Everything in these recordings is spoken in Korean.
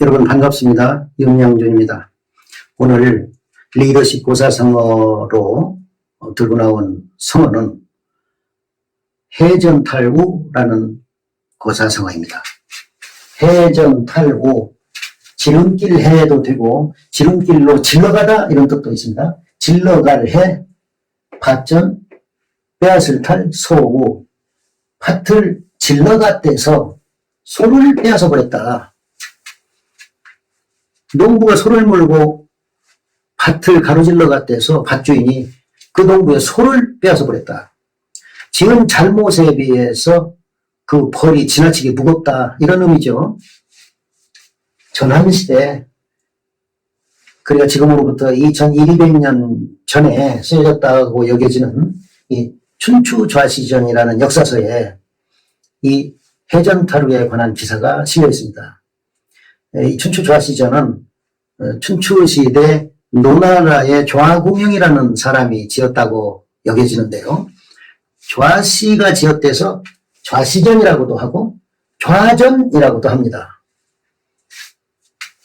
여러분 반갑습니다. 윤양준입니다. 오늘 리더십 고사성어로 어, 들고 나온 성어는 해전탈우라는 고사성어입니다. 해전탈우 지름길 해도 되고 지름길로 질러가다 이런 뜻도 있습니다. 질러갈 해 밭전 빼앗을 탈 소우 밭을 질러갔대서 소를 빼앗아 버렸다. 농부가 소를 몰고 밭을 가로질러 갔대서 밭주인이 그 농부의 소를 빼앗아 버렸다. 지은 잘못에 비해서 그 벌이 지나치게 무겁다. 이런 의미죠. 전환시대, 그러니까 지금으로부터 2200년 전에 쓰여졌다고 여겨지는 이 춘추 좌시전이라는 역사서에 이 해전타루에 관한 기사가 실려 있습니다. 이 춘추 좌시전은 어, 춘추 시대 노나라의 좌공영이라는 사람이 지었다고 여겨지는데요. 좌씨가 지었대서 좌시전이라고도 하고 좌전이라고도 합니다.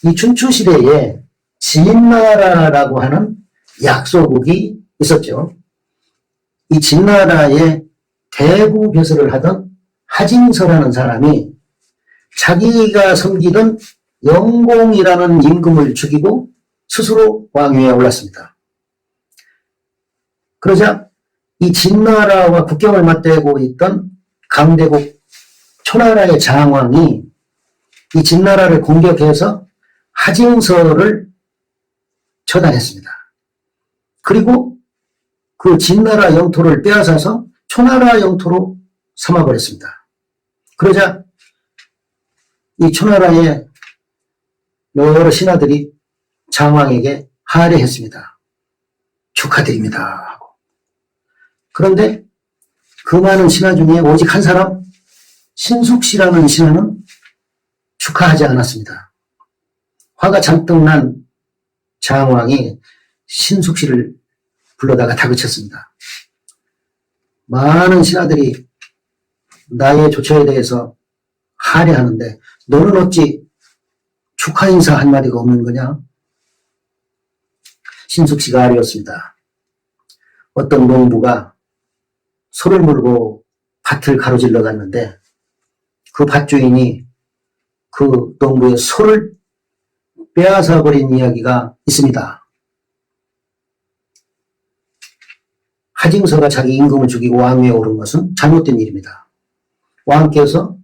이 춘추 시대에 진나라라고 하는 약소국이 있었죠. 이 진나라의 대구 벼슬을 하던 하징서라는 사람이 자기가 섬기던 영공이라는 임금을 죽이고 스스로 왕위에 올랐습니다. 그러자 이 진나라와 국경을 맞대고 있던 강대국 초나라의 장왕이 이 진나라를 공격해서 하징서를 처단했습니다. 그리고 그 진나라 영토를 빼앗아서 초나라 영토로 삼아버렸습니다. 그러자 이 초나라의 여러 신하들이 장왕에게 하례했습니다. 축하드립니다. 하고. 그런데 그 많은 신하 중에 오직 한 사람 신숙 씨라는 신하는 축하하지 않았습니다. 화가 잔뜩 난 장왕이 신숙 씨를 불러다가 다그쳤습니다. 많은 신하들이 나의 조처에 대해서 하례하는데 너는 어찌 축하 인사 한마디가 없는 거냐? 신숙 씨가 아뢰었습니다. 어떤 농부가 소를 몰고 밭을 가로질러 갔는데 그 밭주인이 그 농부의 소를 빼앗아 버린 이야기가 있습니다. 하징서가 자기 임금을 죽이고 왕위에 오른 것은 잘못된 일입니다. 왕께서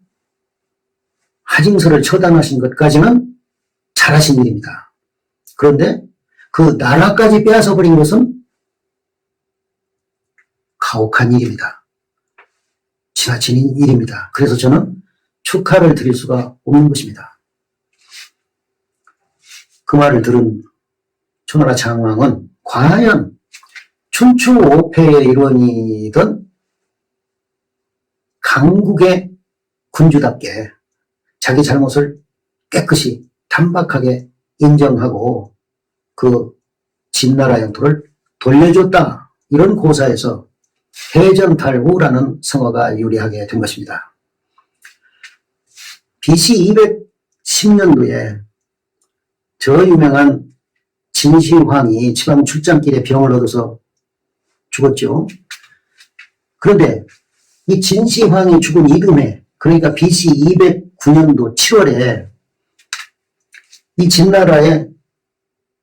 하징서를 처단하신 것까지는 잘하신 일입니다. 그런데 그 나라까지 빼앗아 버린 것은 가혹한 일입니다. 지나친 일입니다. 그래서 저는 축하를 드릴 수가 없는 것입니다. 그 말을 들은 초나라 장왕은 과연 춘추 오패의 일원이던 강국의 군주답게 자기 잘못을 깨끗이 단박하게 인정하고 그 진나라 영토를 돌려줬다. 이런 고사에서 해전탈후라는 성어가 유리하게 된 것입니다. BC 210년도에 저 유명한 진시황이 지방 출장길에 병을 얻어서 죽었죠. 그런데 이 진시황이 죽은 이듬해 그러니까 BC 209년도 7월에 이 진나라에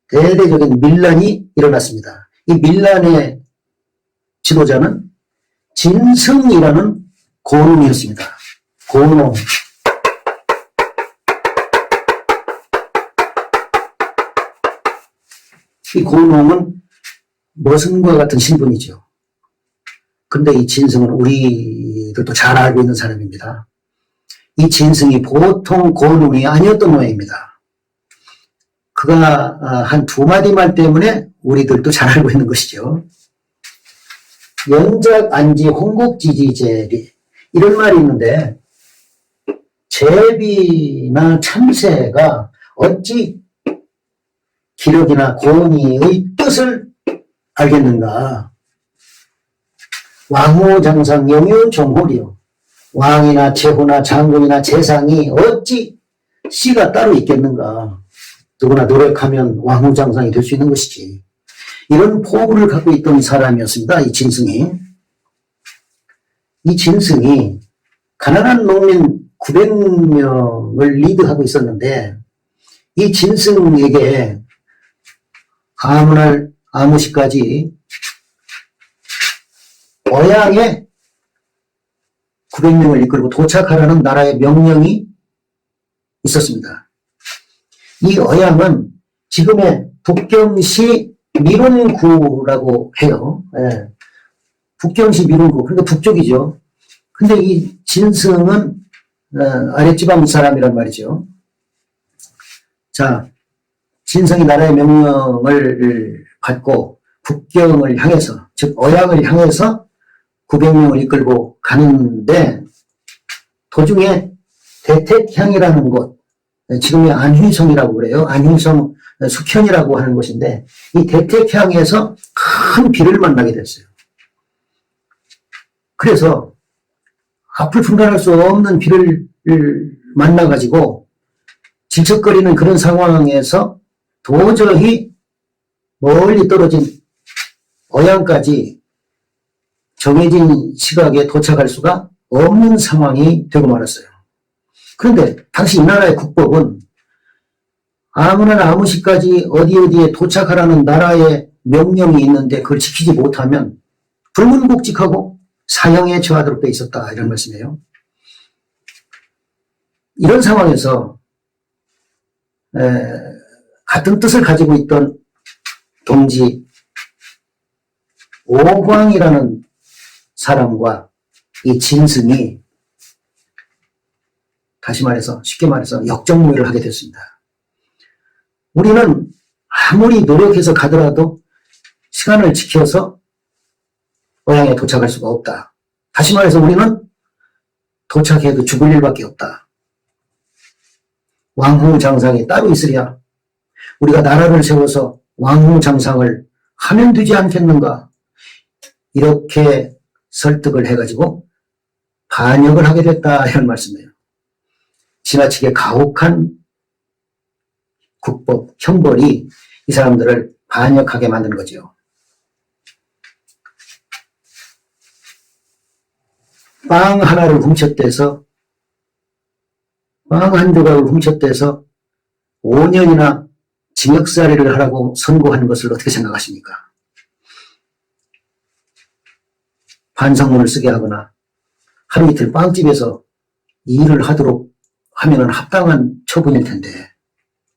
대대적인 밀란이 일어났습니다. 이 밀란의 지도자는 진승이라는 고놈이었습니다. 고놈. 이 고놈은 머슴과 같은 신분이죠. 근데 이 진승은 우리들도 잘 알고 있는 사람입니다. 이 진승이 보통 고놈이 아니었던 모양입니다. 그가 아, 한두 마디 말 때문에 우리들도 잘 알고 있는 것이죠. 연작 안지 홍국 지지제리 이런 말이 있는데 제비나 참새가 어찌 기력이나 고니의 뜻을 알겠는가? 왕후 장상 영유 종홀이요. 왕이나 제후나 장군이나 재상이 어찌 씨가 따로 있겠는가. 누구나 노력하면 왕후장상이 될 수 있는 것이지. 이런 포부를 갖고 있던 사람이었습니다. 이 진승이. 이 진승이 가난한 농민 900명을 리드하고 있었는데 이 진승에게 아무날 아무시까지 어양에 900명을 이끌고 도착하라는 나라의 명령이 있었습니다. 이 어양은 지금의 북경시 미론구라고 해요. 예. 북경시 미론구. 그러니까 북쪽이죠. 근데 이 진승은 어, 아랫지방 사람이란 말이죠. 자, 진성이 나라의 명령을 받고 북경을 향해서, 즉 어양을 향해서 900명을 이끌고 가는데 도중에 대택향이라는 곳, 지금의 안휘성이라고 그래요. 안휘성 숙현이라고 하는 곳인데 이 대택향에서 큰 비를 만나게 됐어요. 그래서 앞을 분간할 수 없는 비를 만나가지고 질척거리는 그런 상황에서 도저히 멀리 떨어진 어양까지 정해진 시각에 도착할 수가 없는 상황이 되고 말았어요. 그런데 당시 이 나라의 국법은 아무나 아무 시까지 어디 어디에 도착하라는 나라의 명령이 있는데 그걸 지키지 못하면 불문복직하고 사형에 처하도록 돼 있었다 이런 말씀이에요. 이런 상황에서 에, 같은 뜻을 가지고 있던 동지 오광이라는 사람과 이 진승이 다시 말해서 쉽게 말해서 역정무를 하게 됐습니다. 우리는 아무리 노력해서 가더라도 시간을 지켜서 고향에 도착할 수가 없다. 다시 말해서 우리는 도착해도 죽을 일밖에 없다. 왕후 장상이 따로 있으랴. 우리가 나라를 세워서 왕후 장상을 하면 되지 않겠는가. 이렇게 설득을 해가지고 반역을 하게 됐다. 이런 말씀이에요. 지나치게 가혹한 국법, 형벌이 이 사람들을 반역하게 만든 거죠. 빵 하나를 훔쳤대서 빵 한 조각을 훔쳤대서 5년이나 징역살이를 하라고 선고하는 것을 어떻게 생각하십니까? 반성문을 쓰게 하거나 하루 이틀 빵집에서 일을 하도록 하면 합당한 처분일 텐데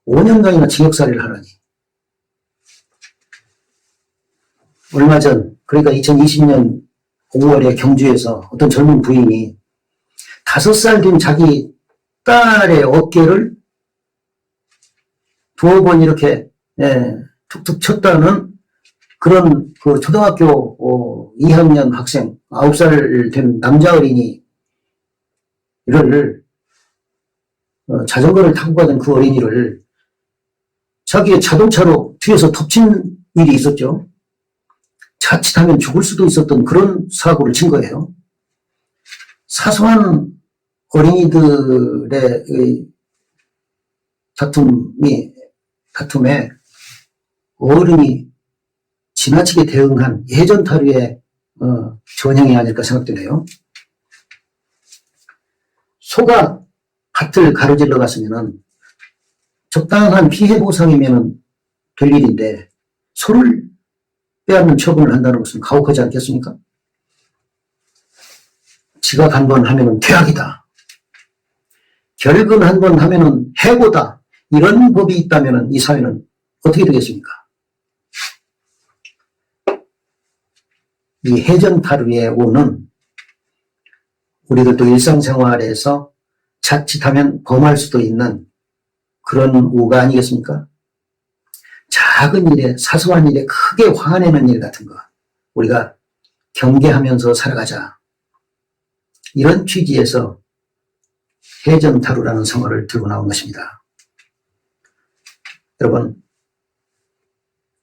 5년간이나 징역살이를 하라니. 얼마 전 그러니까 2020년 5월에 경주에서 어떤 젊은 부인이 다섯 살된 자기 딸의 어깨를 두어 번 이렇게 예, 툭툭 쳤다는 그런 그 초등학교 어, 2학년 학생 9살 된 남자 어린이 이를 어, 자전거를 타고 가던 그 어린이를 자기의 자동차로 뒤에서 덮친 일이 있었죠. 자칫하면 죽을 수도 있었던 그런 사고를 친 거예요. 사소한 어린이들의 의 다툼이, 다툼에 어른이 지나치게 대응한 예전 타류의 어, 전형이 아닐까 생각되네요. 소가 밭을 가로질러 갔으면은 적당한 피해 보상이면은 될 일인데 소를 빼앗는 처분을 한다는 것은 가혹하지 않겠습니까? 지각 한 번 하면은 퇴학이다. 결근 한 번 하면은 해고다. 이런 법이 있다면은 이 사회는 어떻게 되겠습니까? 이 해전 타루의 오는 우리들도 일상생활에서 자칫하면 범할 수도 있는 그런 우가 아니겠습니까? 작은 일에, 사소한 일에 크게 화내는 일 같은 거. 우리가 경계하면서 살아가자. 이런 취지에서 해전타루라는 성어를 들고 나온 것입니다. 여러분,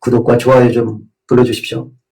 구독과 좋아요 좀 눌러주십시오.